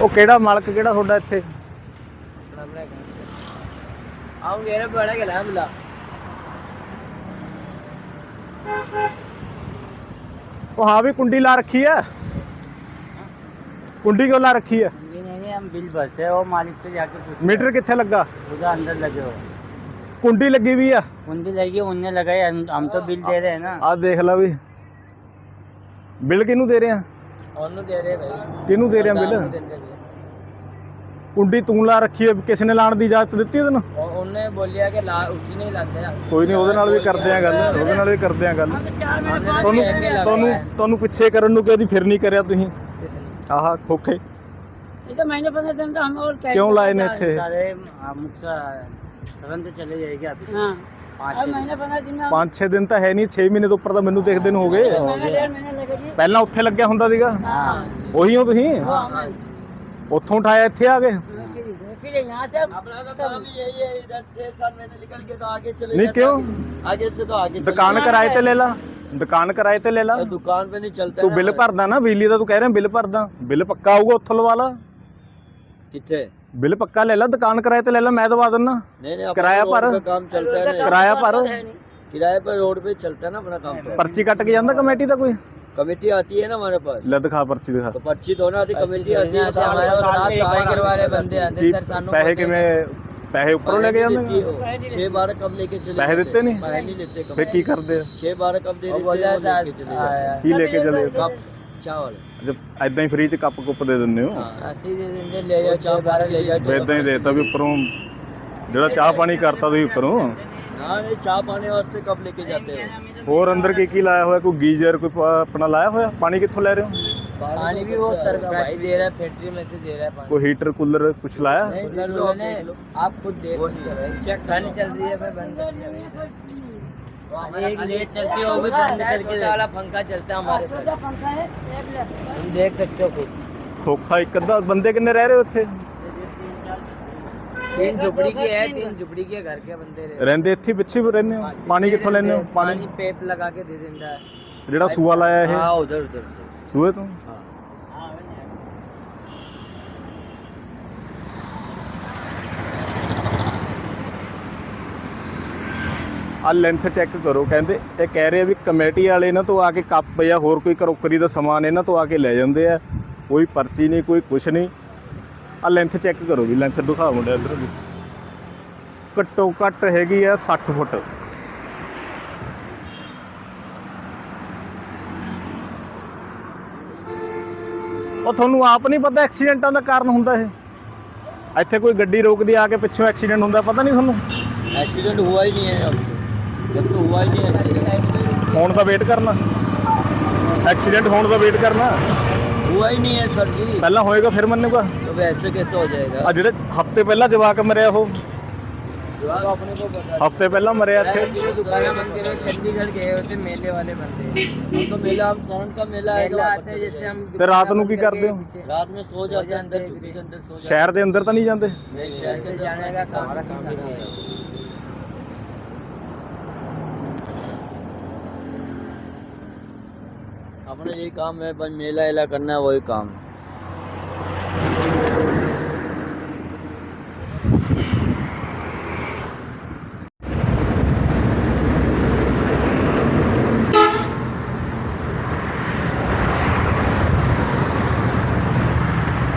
ਉਹ ਕਿਹੜਾ ਮਾਲਕ ਕਿਹੜਾ ਤੁਹਾਡਾ ਇੱਥੇ ਆਉਂਗੇ ਰੇ ਬੜਾ ਗਿਆ ਮਿਲਾ ਉਹ ਹਾਂ ਵੀ ਕੁੰਡੀ ਲਾ ਰੱਖੀ ਹੈ ਕੁੰਡੀ ਕਿਉਂ ਲਾ ਰੱਖੀ ਹੈ नहीं नहीं नहीं हम बिल भरते हैं वो मालिक से जाके पूछते ਮੀਟਰ ਕਿੱਥੇ ਲੱਗਾ हैं। उधर अंदर लगे हो ਕੁੰਡੀ ਲੱਗੀ ਵੀ ਆ कुंडी लगी उनने लगाई हम हम तो बिल दे रहे हैं ना ਆ ਦੇਖ ਲੈ ਵੀ ਬਿੱਲ ਕਿਹਨੂੰ ਦੇ ਰਿਹਾ ਉਹਨੂੰ ਦੇ ਰਹੇ ਭਾਈ ਕਿਹਨੂੰ ਦੇ ਰਿਹਾ ਬਿੱਲ ਕੁੰਡੀ ਤੂੰ ਲਾ ਰੱਖੀ ਹੈ ਕਿਸ ਨੇ ਲਾਣ ਦੀ ਇਜਾਜ਼ਤ ਦਿੱਤੀ ਤੈਨੂੰ ਉਹਨੇ ਬੋਲਿਆ ਕਿ ਲਾ ਉਸੀ ਨੇ ਲਾਤੇ ਆ ਕੋਈ ਨਹੀਂ ਉਹਦੇ ਨਾਲ ਵੀ ਕਰਦੇ ਆ ਗੱਲ ਉਹਦੇ ਨਾਲ ਵੀ ਕਰਦੇ ਆ ਗੱਲ ਤੁਹਾਨੂੰ ਤੁਹਾਨੂੰ ਤੁਹਾਨੂੰ ਪਿੱਛੇ ਕਰਨ ਨੂੰ ਕਦੀ ਫਿਰ ਨਹੀਂ ਕਰਿਆ ਤੁਸੀਂ ਆਹ ਖੋਖੇ ਇਹ ਤਾਂ ਮਹੀਨੇ 15 ਦਿਨ ਤਾਂ ਹਮ और क्या ਕਿਉਂ ਲਾਏ ਨੇ ਇੱਥੇ सारे मुक्सा तुरंत चले जाएगी अभी हाँ पाँच महीने 15 दिन 5-6 ਦਿਨ ਤਾਂ ਹੈ ਨਹੀਂ 6 महीने ਤੋਂ ਉੱਪਰ ਤਾਂ ਮੈਨੂੰ ਦੇਖਦੇ ਨੂੰ ਹੋ ਗਏ महीने लगे जी ਪਹਿਲਾਂ ਉੱਥੇ ਲੱਗਿਆ ਹੁੰਦਾ ਸੀਗਾ हाँ ਉਹੀ ਹੋ ਤੁਸੀਂ ਉੱਥੋਂ ਉਠਾਇਆ ਇੱਥੇ ਆ ਗਏ फिर यहाँ से अपना तो काम ही यही है इधर छह सात महीने निकल के तो आगे चले नहीं क्यों आगे से तो आगे ਦੁਕਾਨ ਕਿਰਾਏ ਤੇ ਲੈ ਲਾ ਦੁਕਾਨ ਕਿਰਾਏ ਤੇ ਲੈ ਲਾ दुकान पे नहीं चलता ਤੂੰ ਬਿੱਲ ਭਰਦਾ ਨਾ ਬਿਜਲੀ ਦਾ ਤੂੰ ਕਹਿ ਰਿਹਾ ਬਿੱਲ ਭਰਦਾ ਬਿੱਲ ਪੱਕਾ ਆਊਗਾ ਉੱਥੋਂ ਲਵਾ ਲਾ कितने ਬਿੱਲ ਪੱਕਾ ਲੈ ਲਾ ਦੁਕਾਨ ਕਿਰਾਏ ਤੇ ਲੈ ਲਾ ਮੈਂ ਦਵਾ ਦਿੰਦਾ नहीं नहीं किराया पर? काम चलता है ना ਕਿਰਾਇਆ ਭਰ किराए पर रोड पे चलता है ना अपना काम तो ਪਰਚੀ ਕੱਟ ਕੇ ਜਾਂਦਾ ਕਮੇਟੀ ਦਾ ਕੋਈ कमेटी आती है ना हमारे पास ਲੈ ਦਿਖਾ ਪਰਚੀ ਦਿਖਾ तो पर्ची दोनों आती कमेटी आती है हमारे साथ सफाई करवाने बंदे आते ਕੀ सर सानू ਪੈਸੇ ਕਿਵੇਂ ਪੈਸੇ ਉੱਪਰੋਂ ਲੈ ਕੇ ਜਾਂਦੇ छह बारह कब लेके चले ਪੈਸੇ ਦਿੱਤੇ ਨਹੀਂ पैसे नहीं लेते ਫਿਰ ਕੀ ਕਰਦੇ ਆ छह बारह कब दे देते हैं, वो लेके चले जाते हैं। ਕੀ ਲੈ ਕੇ ਚਲੇ कप चावल ਜਦ ਐਦਾਂ ਹੀ ਫ੍ਰੀ ਚ ਕੱਪ ਕੁੱਪ ਦੇ ਦਿੰਦੇ ਹੋ ਅਸੀਂ ਦੇ ਦਿੰਦੇ ਲੈ ਜਾਓ ਚਾਹ ਬਾਰੇ ਲੈ ਜਾਓ ਫਿਰ ਇਦਾਂ ਹੀ ਦੇਤਾ ਵੀ ਉੱਪਰੋਂ ਜਿਹੜਾ ਚਾਹ ਪਾਣੀ ਕਰਤਾ ਤੁਸੀਂ ਉੱਪਰੋਂ हाँ, ये पानी वास्ते कब लेके जाते हैं? और अंदर के की लाया हुआ कोई गीजर कोई अपना लाया हुआ पानी कितों ले रहे हो? पानी भी वो सर भाई दे रहा है फैक्ट्री में से दे रहा है कोई हीटर कूलर कुछ लाया? ने आप खुद देख सकते हो। ठंड चल रही है भाई बंद कर दिया एक चलती बंद करके पंखा चलता है हमारे साथ। देख सकते हो खुद। खोखा एक बंदे किन्ने रह रहे हो तीन झुपड़ी की है तीन झुपड़ी के घर के बंदे रहे ਰਹਿੰਦੇ ਇੱਥੇ ਹੀ ਪਿੱਛੇ ਵੀ ਰਹਿੰਦੇ ਹੋ ਪਾਣੀ ਕਿੱਥੋਂ ਲੈਂਦੇ ਹੋ ਪਾਣੀ पानी पेप लगा के दे देता है ਜਿਹੜਾ ਸੂਆ ਲਾਇਆ ਇਹ हाँ उधर उधर से ਸੂਏ ਤੋਂ ਆ ਲੈਂਥ ਚੈੱਕ ਕਰੋ ਕਹਿੰਦੇ ਇਹ ਕਹਿ ਰਹੇ ਆ ਵੀ ਕਮੇਟੀ ਵਾਲੇ ਇਹਨਾਂ ਤੋਂ ਆ ਕੇ ਕੱਪ ਜਾਂ ਹੋਰ ਕੋਈ ਕਰੋਕਰੀ ਦਾ ਸਮਾਨ ਇਹਨਾਂ ਤੋਂ ਆ ਕੇ ਲੈ ਜਾਂਦੇ ਆ ਕੋਈ ਪਰਚੀ ਨਹੀਂ ਕੋਈ ਕੁਛ ਨਹੀਂ ਆ ਲੈਂਥ ਚੈੱਕ ਕਰੋ ਜੀ ਲੈਂਥ ਦਿਖਾ ਮੁੰਡੇ ਇੱਧਰ ਜੀ ਘੱਟੋ ਘੱਟ ਹੈਗੀ ਆ 60 ਫੁੱਟ। ਉਹ ਤੁਹਾਨੂੰ ਆਪ ਨਹੀਂ ਪਤਾ ਐਕਸੀਡੈਂਟਾਂ ਦਾ ਕਾਰਨ ਹੁੰਦਾ ਇਹ। ਇੱਥੇ ਕੋਈ ਗੱਡੀ ਰੋਕਦੀ ਆ ਕੇ ਪਿੱਛੋਂ ਐਕਸੀਡੈਂਟ ਹੁੰਦਾ ਪਤਾ ਨਹੀਂ ਤੁਹਾਨੂੰ? ਐਕਸੀਡੈਂਟ ਹੋਇਆ ਹੀ ਨਹੀਂ ਹੈ ਜਦ ਤੋਂ ਹੋਇਆ ਹੀ ਨਹੀਂ ਹੋਣ ਦਾ ਵੇਟ ਕਰਨਾ। ਐਕਸੀਡੈਂਟ ਹੋਣ ਦਾ ਵੇਟ ਕਰਨਾ। हुआ ही नहीं है सर जी ਪਹਿਲਾਂ ਹੋਏਗਾ ਫਿਰ ਮੰਨੂਗਾ तो ऐसे कैसे हो जाएगा ਆ ਜਿਹੜੇ ਹਫਤੇ ਪਹਿਲਾਂ ਜਵਾਕ ਮਰਿਆ ਉਹ तो अपने को बता ਹਫਤੇ ਪਹਿਲਾਂ ਮਰਿਆ ਇੱਥੇ दुकान बंद करे चंडीगढ़ गए होते मेले वाले बंदे हम तो मेला हम सहन का मेला मेला आते हैं जैसे हम ਤੇ ਰਾਤ ਨੂੰ ਕੀ ਕਰਦੇ ਹੋ रात में सो जाते हैं अंदर झुग्गी के अंदर सो ਸ਼ਹਿਰ ਦੇ ਅੰਦਰ ਤਾਂ ਨਹੀਂ ਜਾਂਦੇ जाते हैं शहर के अंदर जाने का काम रखा है अपना यही काम है बस मेला वेला करना है वही काम है